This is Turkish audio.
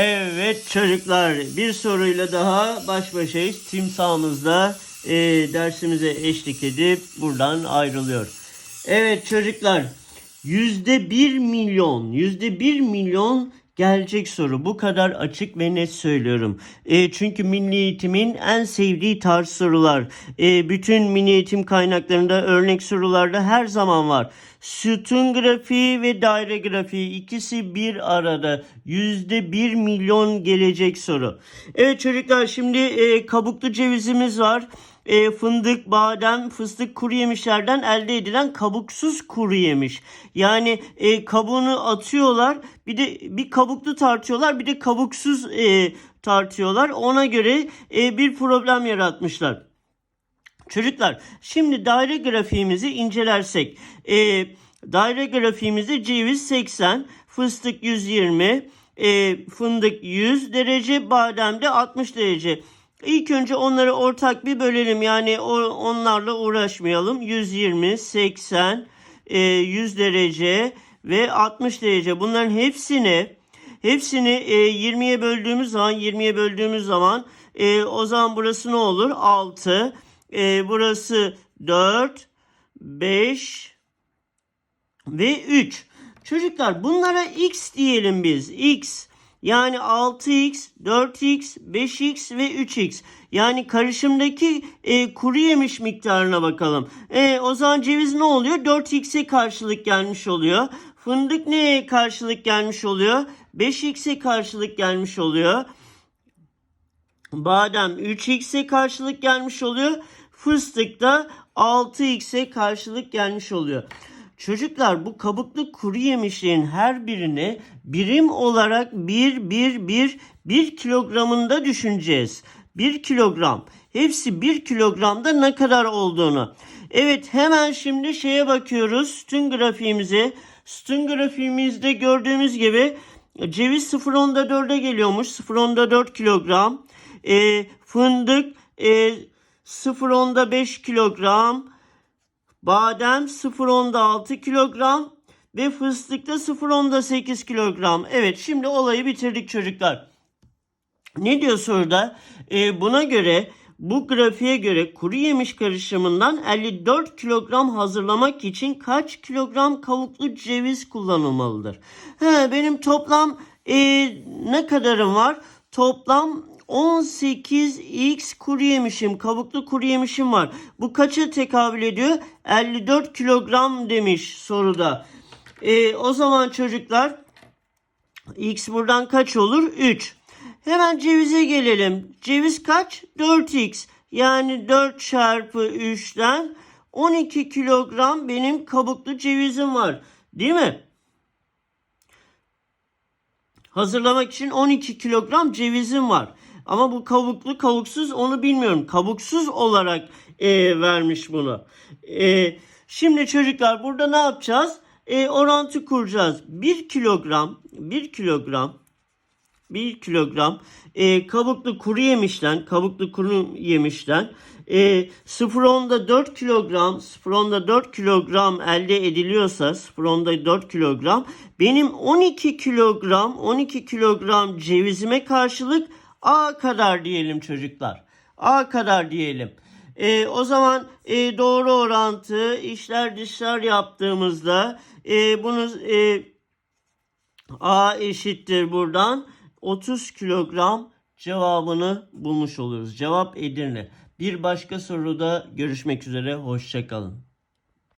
Evet çocuklar bir soruyla daha baş başayız. Timsahımızla e, dersimize eşlik edip buradan ayrılıyor. Evet çocuklar yüzde bir milyon yüzde bir milyon gelecek soru. Bu kadar açık ve net söylüyorum. E, çünkü milli eğitimin en sevdiği tarz sorular. E, bütün milli eğitim kaynaklarında örnek sorularda her zaman var. Sütun grafiği ve daire grafiği ikisi bir arada. Yüzde bir milyon gelecek soru. Evet çocuklar şimdi e, kabuklu cevizimiz var. E, fındık, badem, fıstık kuru yemişlerden elde edilen kabuksuz kuru yemiş. Yani e, kabuğunu atıyorlar bir de bir kabuklu tartıyorlar bir de kabuksuz e, tartıyorlar. Ona göre e, bir problem yaratmışlar. Çocuklar şimdi daire grafiğimizi incelersek e, daire grafiğimizde ceviz 80, fıstık 120, e, fındık 100 derece, badem de 60 derece. İlk önce onları ortak bir bölelim yani onlarla uğraşmayalım. 120, 80, e, 100 derece ve 60 derece bunların hepsini hepsini e, 20'ye böldüğümüz zaman 20'ye böldüğümüz zaman e, o zaman burası ne olur? 6 e, burası 4, 5 ve 3. Çocuklar bunlara x diyelim biz. x yani 6x, 4x, 5x ve 3x. Yani karışımdaki e, kuru yemiş miktarına bakalım. E, o zaman ceviz ne oluyor? 4x'e karşılık gelmiş oluyor. Fındık neye karşılık gelmiş oluyor? 5x'e karşılık gelmiş oluyor. Badem 3x'e karşılık gelmiş oluyor. Fıstık da 6x'e karşılık gelmiş oluyor. Çocuklar bu kabuklu kuru yemişlerin her birine birim olarak 1 1 1 1 kilogramında düşüneceğiz. 1 kilogram. Hepsi 1 kilogramda ne kadar olduğunu. Evet hemen şimdi şeye bakıyoruz. Sütun grafiğimize. Sütun grafiğimizde gördüğümüz gibi ceviz 0.10'da 4'e geliyormuş. 0.10'da 4 kilogram. E, fındık e, 0.10'da 5 kilogram. Badem 0.10'da 6 kilogram. Ve fıstıkta 0.10'da 8 kilogram. Evet şimdi olayı bitirdik çocuklar. Ne diyor soruda? E, buna göre bu grafiğe göre kuru yemiş karışımından 54 kilogram hazırlamak için kaç kilogram kabuklu ceviz kullanılmalıdır? He, benim toplam e, ne kadarım var? Toplam 18x kuru yemişim, kabuklu kuru yemişim var. Bu kaça tekabül ediyor? 54 kilogram demiş soruda. E, o zaman çocuklar x buradan kaç olur? 3. Hemen cevize gelelim. Ceviz kaç? 4x. Yani 4 çarpı 3'ten 12 kilogram benim kabuklu cevizim var. Değil mi? Hazırlamak için 12 kilogram cevizim var. Ama bu kabuklu kabuksuz onu bilmiyorum. Kabuksuz olarak e, vermiş bunu. E, şimdi çocuklar burada ne yapacağız? E, orantı kuracağız. 1 kilogram 1 kilogram 1 kilogram e, kabuklu kuru yemişten kabuklu kuru yemişten e, 0.10'da 4 kilogram 0.10'da 4 kilogram elde ediliyorsa 0.10'da 4 kilogram benim 12 kilogram 12 kilogram cevizime karşılık A kadar diyelim çocuklar. A kadar diyelim. E, o zaman e, doğru orantı işler dışlar yaptığımızda e, bunu e, A eşittir buradan 30 kilogram cevabını bulmuş oluruz. Cevap Edirne. Bir başka soruda görüşmek üzere. Hoşçakalın.